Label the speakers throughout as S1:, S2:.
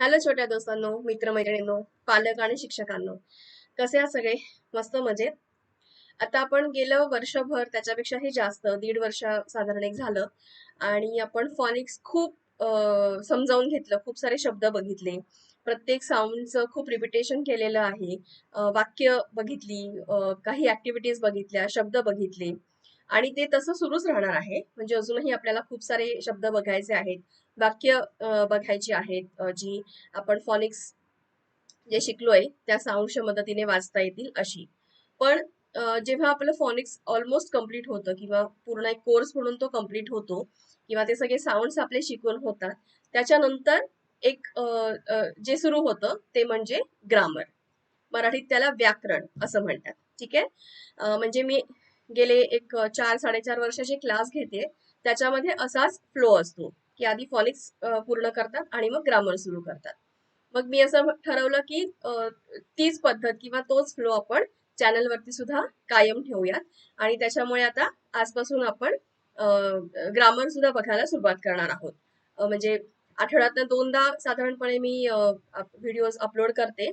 S1: Hello छोट्या दोस्तांनो मित्रमैत्रिणींनो पालक आणि शिक्षकांनो. कसे आहात सगळे? मस्त मजेत. आता आपण गेलं वर्षभर त्याच्यापेक्षाही जास्त दीड वर्ष साधारण एक झालं. आणि आपण फॉनिक्स खूप समजावून घेतलं खूप सारे शब्द बघितले. प्रत्येक साऊंडचं खूप रिपिटेशन केलेलं आहे. वाक्य बघितली काही ऍक्टिव्हिटीज बघितल्या शब्द बघितले. आणि ते तसं सुरूच राहणार आहे. म्हणजे अजूनही आपल्याला खूप सारे शब्द बघायचे आहेत. वाक्य बघायची आहेत जी आपण फॉनिक्स जे शिकलोय त्या साऊंडच्या मदतीने वाचता येतील अशी. पण जेव्हा आपलं फॉनिक्स ऑलमोस्ट कंप्लीट होतं किंवा पूर्ण एक कोर्स म्हणून तो कंप्लीट होतो किंवा ते सगळे साऊंड्स आपले शिकून होतात त्याच्यानंतर एक जे सुरू होतं ते म्हणजे ग्रामर मराठीत त्याला व्याकरण असं म्हणतात. ठीक आहे? म्हणजे मी गेले एक चार साडेचार वर्षाचे क्लास घेते त्याच्यामध्ये असाच फ्लो असतो की आधी फॉनिक्स पूर्ण करतात आणि मग ग्रामर सुरू करतात. मग मी असं ठरवलं की तीच पद्धत किंवा तोच फ्लो आपण चॅनलवरती सुद्धा कायम ठेवूयात. आणि त्याच्यामुळे आता आजपासून आपण ग्रामर सुद्धा बघायला सुरुवात करणार आहोत. म्हणजे आठवड्यातनं दोनदा साधारणपणे मी व्हिडिओज अपलोड करते.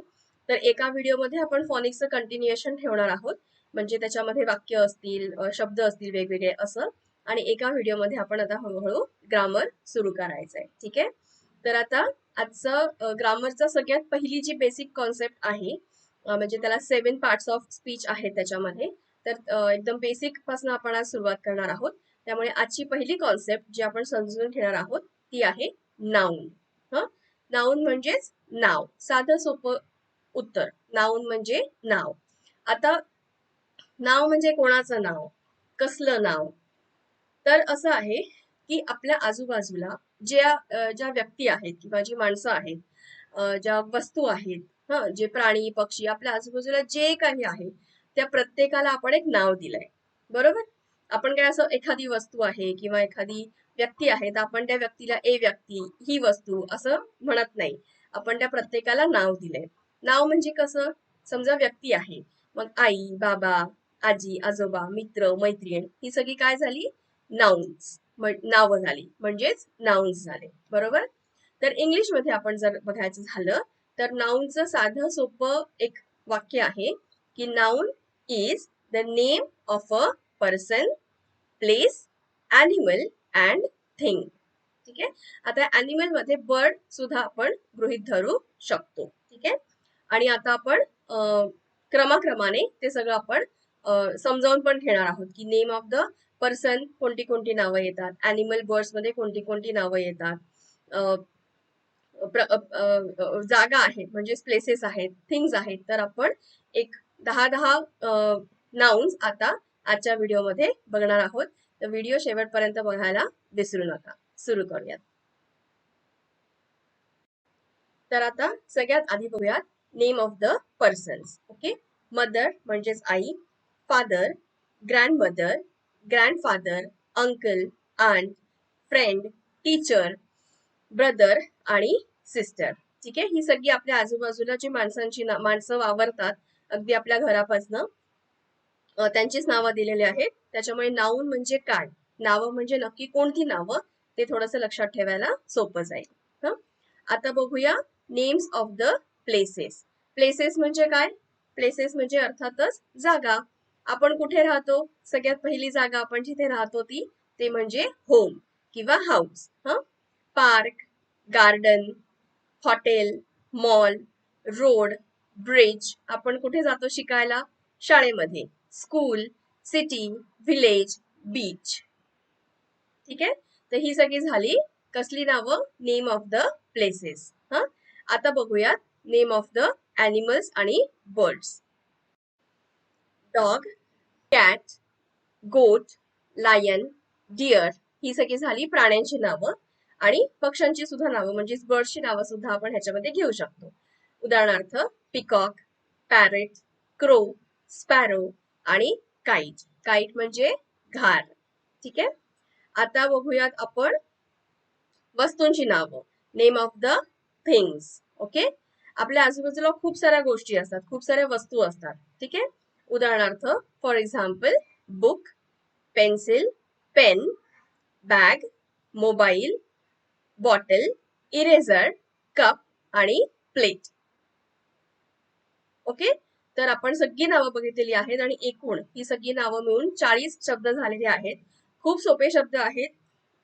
S1: तर एका व्हिडिओमध्ये आपण फॉनिक्सचं कंटिन्युएशन ठेवणार आहोत. म्हणजे त्याच्यामध्ये वाक्य असतील शब्द असतील वेगवेगळे असं. आणि एका व्हिडिओमध्ये आपण आता हळूहळू ग्रामर सुरू करायचं आहे ठीक आहे? तर आता आजचं ग्रामरचा सगळ्यात पहिली जी बेसिक कॉन्सेप्ट आहे म्हणजे त्याला सेवन पार्ट्स ऑफ स्पीच आहेत त्याच्यामध्ये. तर एकदम बेसिकपासून आपण आज सुरुवात करणार आहोत. त्यामुळे आजची पहिली कॉन्सेप्ट जी आपण समजून घेणार आहोत ती आहे नाऊन ह? नाऊन म्हणजेच नाव. साधं सोपं उत्तर. नाऊन म्हणजे नाव. आता नाव म्हणजे कोणाचं नाव? कसलं नाव? तर असं आहे की आपल्या आजूबाजूला ज्या ज्या व्यक्ती आहेत किंवा जी माणसं आहेत ज्या वस्तू आहेत हं जे प्राणी पक्षी आपल्या आजूबाजूला जे काही आहे त्या प्रत्येकाला आपण एक नाव दिलंय. बरोबर? आपण काय असं एखादी वस्तू आहे किंवा एखादी व्यक्ती आहे तर आपण त्या व्यक्तीला ए व्यक्ती ही वस्तू असं म्हणत नाही. आपण त्या प्रत्येकाला नाव दिलंय. नाव म्हणजे कसं? समजा व्यक्ती आहे मग आई बाबा आजी आजोबा मित्र मैत्रीण ही सगळी काय झाली? नाउन्स नावं झाली. म्हणजेच नाउन्स झाले. बरोबर? तर इंग्लिशमध्ये आपण जर बघायचं झालं तर नाउनचं साधं सोपं एक वाक्य आहे की noun is the name of a person place animal and thing ठीक आहे? आता ॲनिमलमध्ये बर्ड सुद्धा आपण गृहित धरू शकतो. ठीक आहे? आणि आता आपण क्रमाक्रमाने ते सगळं आपण समजावून पण घेणार आहोत की नेम ऑफ द पर्सन कोणती कोणती नावं येतात अॅनिमल बर्ड्समध्ये कोणती कोणती नावं येतात. जागा म्हणजे आहेत म्हणजे प्लेसेस आहेत थिंग्स आहेत तर आपण एक दहा दहा नाउन्स आता आजच्या व्हिडिओमध्ये बघणार आहोत. तर व्हिडिओ शेवटपर्यंत बघायला विसरू नका. सुरू करूयात. तर आता सगळ्यात आधी बघूयात name of the persons okay mother म्हणजेच आई father grandmother grandfather, uncle aunt, friend teacher brother आणि सिस्टर ठीक आहे? ही सगळी आपल्या आजूबाजूला जी माणसांची माणसं वावरतात अगदी आपल्या घरापासनं त्यांचीच नावं दिलेली आहेत. त्याच्यामुळे नाऊन म्हणजे काय? नावं म्हणजे नक्की कोणती नावं? ते थोडंसं लक्षात ठेवायला सोपं जाईल. आता बघूया names of the places places म्हणजे काय? प्लेसेस म्हणजे अर्थातच जागा. आपण कुठे राहतो? सगळ्यात पहिली जागा आपण जिथे राहतो ती ते म्हणजे होम किंवा हाऊस हा? Park garden hotel mall road bridge आपण कुठे जातो शिकायला? शाळेमध्ये. स्कूल सिटी व्हिलेज बीच ठीक आहे? तर ही सगळी झाली. कसली नावं? नेम ऑफ द प्लेसेस हा? आता बघूयात. नेम ऑफ द अॅनिमल्स आणि birds dog cat goat lion deer ही सगळी झाली प्राण्यांची नावं आणि पक्ष्यांची सुद्धा नावं म्हणजेच बर्डची नावं सुद्धा आपण ह्याच्यामध्ये घेऊ शकतो. उदाहरणार्थ पिकॉक पॅरेट क्रो स्पॅरो आणि काईट काईट म्हणजे घार. ठीक आहे? आता बघूयात आपण वस्तूंची नावं. Name of the things okay आपल्या आजूबाजूला खूप साऱ्या गोष्टी असतात खूप साऱ्या वस्तू असतात. ठीक आहे? उदाहरणार्थ for example book pencil pen bag mobile bottle eraser cup आणि प्लेट ओके तर आपण सगळी नावं बघितलेली आहेत आणि एकूण ही सगळी नावं मिळून चाळीस शब्द झालेले आहेत. खूप सोपे शब्द आहेत.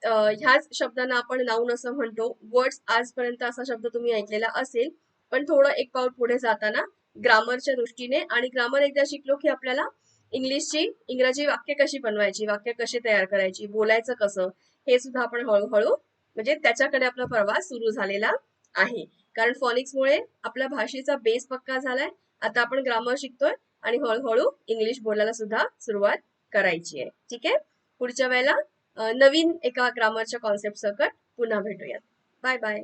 S1: ह्याच शब्दांना आपण नाऊन असं म्हणतो. वर्ड्स आजपर्यंत असा शब्द तुम्ही ऐकलेला असेल. पण थोडं एक पाऊल पुढे जाताना ग्रामरच्या दृष्टीने आणि ग्रामर एकदा शिकलो की आपल्याला इंग्लिशची इंग्रजी वाक्य कशी बनवायची वाक्य कशी तयार करायची बोलायचं कसं हे सुद्धा आपण हळूहळू म्हणजे त्याच्याकडे आपला प्रवास सुरू झालेला आहे. कारण फॉनिक्समुळे आपल्या भाषेचा बेस पक्का झालाय. आता आपण ग्रामर शिकतोय आणि हळूहळू इंग्लिश बोलायला सुद्धा सुरुवात करायची आहे. ठीक आहे? पुढच्या वेळेला नवीन एका ग्रामरच्या कॉन्सेप्ट सकट पुन्हा भेटूयात. Bye bye